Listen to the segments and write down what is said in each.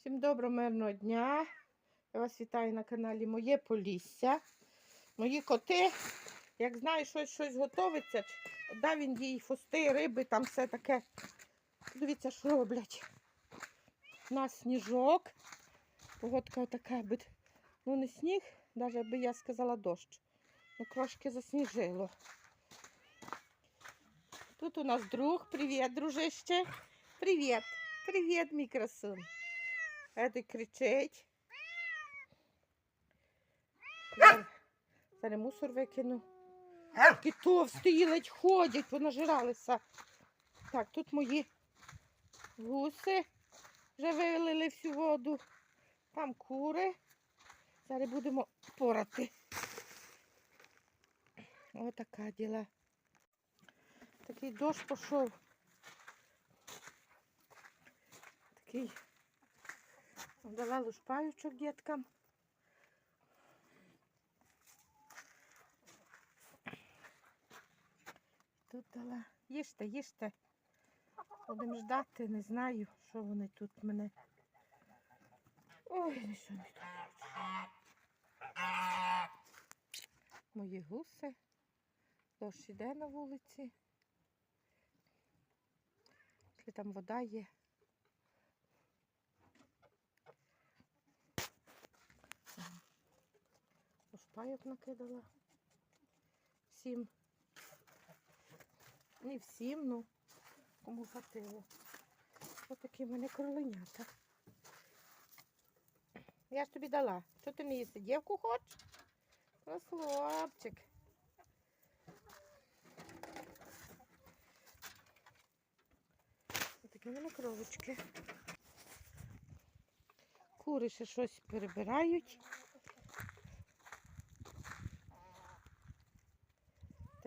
Всім доброго мирного дня. Я вас вітаю на каналі Моє Полісся. Мої коти, як знаю, щось щось готовиться, дав він їй фости, риби, там все таке. Дивіться, що роблять. У нас сніжок. Погодка така, ну не сніг, навіть би я сказала дощ. Ну, трошки засніжило. Тут у нас друг. Привіт, дружище. Привіт. Привіт, мій красун. Едик кричить. Зараз, зараз мусор викину. Такі товсті ледь ходять, понажиралися. Так, тут мої гуси вже вилили всю воду. Там кури. Зараз будемо порати. Отака діла. Такий дощ пішов. Такий дала лушпаючок діткам. Тут дала. Їжте, їжте. Будемо ждати, не знаю, що вони тут мене. Ой, що не тут. Мої гуси. Дощ іде на вулиці. Якщо там вода є. Шпайок накидала. Всім. Не всім, ну кому хватило. Ось такі мене кроленята. Я ж тобі дала. Що ти не їсти? Дівку хочеш? Ось хлопчик. Ось такі мене кровочки. Кури ще щось перебирають.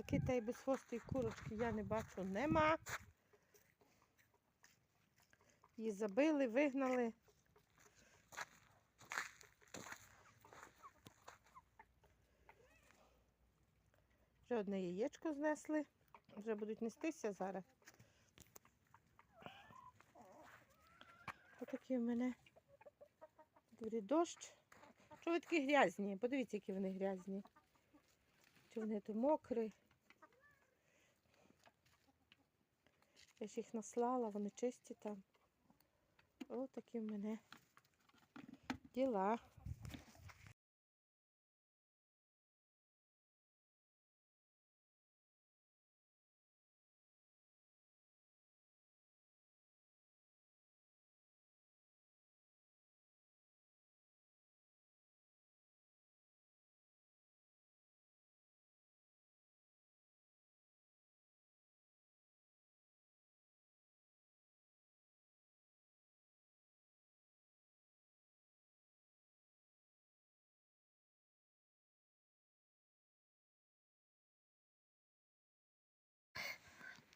Такі та й безхвостої курочки я не бачу, нема. Її забили, вигнали. Вже одне яєчко знесли. Вже будуть нестися зараз. Отакі в мене дворі дощ. Що ви такі грязні? Подивіться, які вони грязні. Чи вони то мокрі. Я ж їх наслала, вони чисті там. Ось такі в мене діла.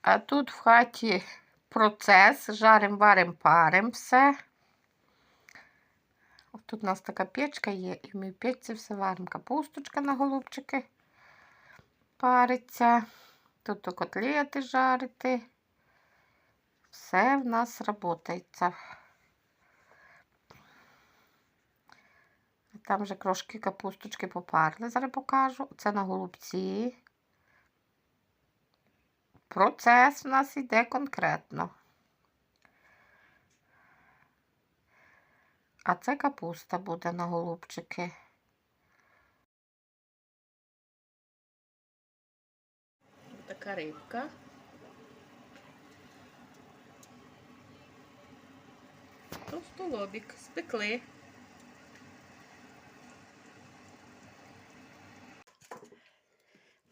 А тут в хаті процес, жарим, варим, парим все. Тут у нас така печка є, і в печці все варимо. Капусточка на голубчики париться. Тут то котлети жарити. Все в нас працюється. Там вже крошки капусточки попарли, зараз покажу. Це на голубці. Процес у нас йде конкретно. А це капуста буде на голубчики. Така рибка. Товстолобік. Спекли.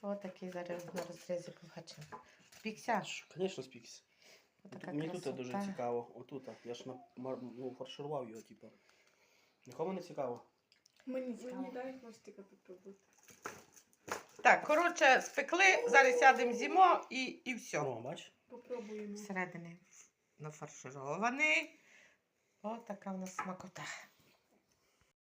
Ось такий зараз на розрізі побачимо. Спікся. Звісно, спікся. Отака Мені тут дуже цікаво. Отут. Я ж на, мар- ну, фарширував його, типу. Нікому не цікаво. Мені цікаво. дай хвостика попробувати. Так, коротше, спекли, зараз сядемо зімо і, і все. О, бач? Попробуємо. Всередини нафарширований. Ось така в нас смакота.